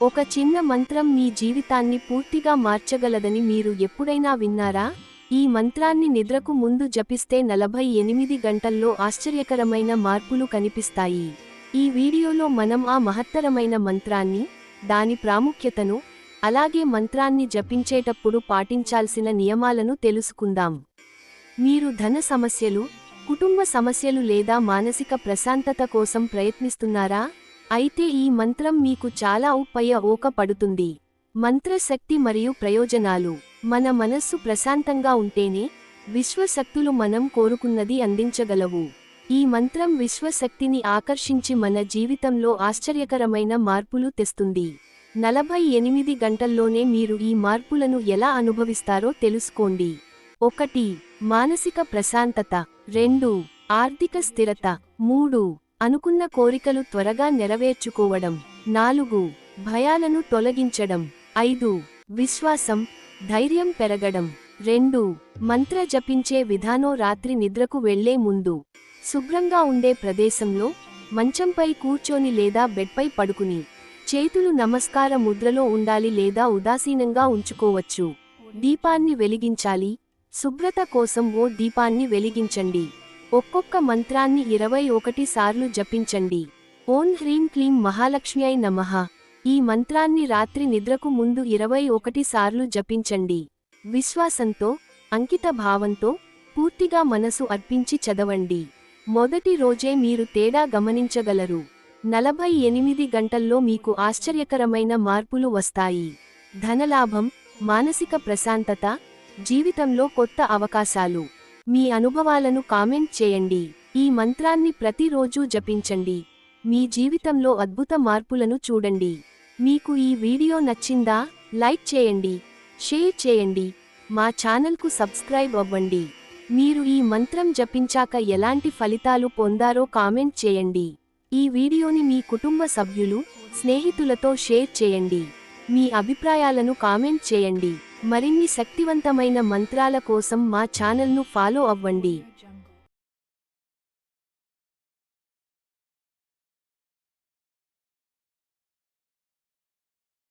ఒక చిన్న మంత్రం మీ జీవితాన్ని పూర్తిగా మార్చగలదని మీరు ఎప్పుడైనా విన్నారా? ఈ మంత్రాన్ని నిద్రకు ముందు జపిస్తే నలభై ఎనిమిది గంటల్లో ఆశ్చర్యకరమైన మార్పులు కనిపిస్తాయి. ఈ వీడియోలో మనం ఆ మహత్తరమైన మంత్రాన్ని దాని ప్రాముఖ్యతను అలాగే మంత్రాన్ని జపించేటప్పుడు పాటించాల్సిన నియమాలను తెలుసుకుందాం. మీరు ధన సమస్యలు కుటుంబ సమస్యలు లేదా మానసిక ప్రశాంతత కోసం ప్రయత్నిస్తున్నారా? అయితే ఈ మంత్రం మీకు చాలా ఉపయోగ పడుతుంది మంత్రశక్తి మరియు ప్రయోజనాలు. మన మనస్సు ప్రశాంతంగా ఉంటేనే విశ్వశక్తులు మనం కోరుకున్నది అందించగలవు. ఈ మంత్రం విశ్వశక్తిని ఆకర్షించి మన జీవితంలో ఆశ్చర్యకరమైన మార్పులు తెస్తుంది. నలభై ఎనిమిది గంటల్లోనే మీరు ఈ మార్పులను ఎలా అనుభవిస్తారో తెలుసుకోండి. ఒకటి మానసిక ప్రశాంతత. రెండు ఆర్థిక స్థిరత. మూడు అనుకున్న కోరికలు త్వరగా నెరవేర్చుకోవడం. నాలుగు భయాలను తొలగించడం. ఐదు విశ్వాసం ధైర్యం పెరగడం. రెండు మంత్ర జపించే విధానం రాత్రి నిద్రకు వెళ్ళే ముందు. శుభ్రంగా ఉండే ప్రదేశంలో మంచంపై కూర్చొని లేదా బెడ్పై పడుకుని చేతులు నమస్కార ముద్రలో ఉండాలి లేదా ఉదాసీనంగా ఉంచుకోవచ్చు. దీపాన్ని వెలిగించాలి. శుభ్రత కోసం ఓ దీపాన్ని వెలిగించండి. ఒక్కొక్క మంత్రాన్ని ఇరవై ఒకటి సార్లు జపించండి. ఓం హ్రీం క్లీం మహాలక్ష్మ్యై నమః. ఈ మంత్రాన్ని రాత్రి నిద్రకు ముందు ఇరవై ఒకటి సార్లు జపించండి. విశ్వాసంతో అంకిత భావంతో పూర్తిగా మనసు అర్పించి చదవండి. మొదటి రోజే మీరు తేడా గమనించగలరు. నలభై ఎనిమిది గంటల్లో మీకు ఆశ్చర్యకరమైన మార్పులు వస్తాయి. ధనలాభం మానసిక ప్రశాంతత జీవితంలో కొత్త అవకాశాలు. మీ అనుభవాలను కామెంట్ చేయండి. ఈ మంత్రాన్ని ప్రతిరోజూ జపించండి. మీ జీవితంలో అద్భుత మార్పులను చూడండి. మీకు ఈ వీడియో నచ్చిందా? లైక్ చేయండి. షేర్ చేయండి. మా ఛానల్కు సబ్స్క్రైబ్ అవ్వండి. మీరు ఈ మంత్రం జపించాక ఎలాంటి ఫలితాలు పొందారో కామెంట్ చేయండి. ఈ వీడియోని మీ కుటుంబ సభ్యులు స్నేహితులతో షేర్ చేయండి. మీ అభిప్రాయాలను కామెంట్ చేయండి. మరిన్ని శక్తివంతమైన మంత్రాల కోసం మా ఛానల్ను ఫాలో అవ్వండి.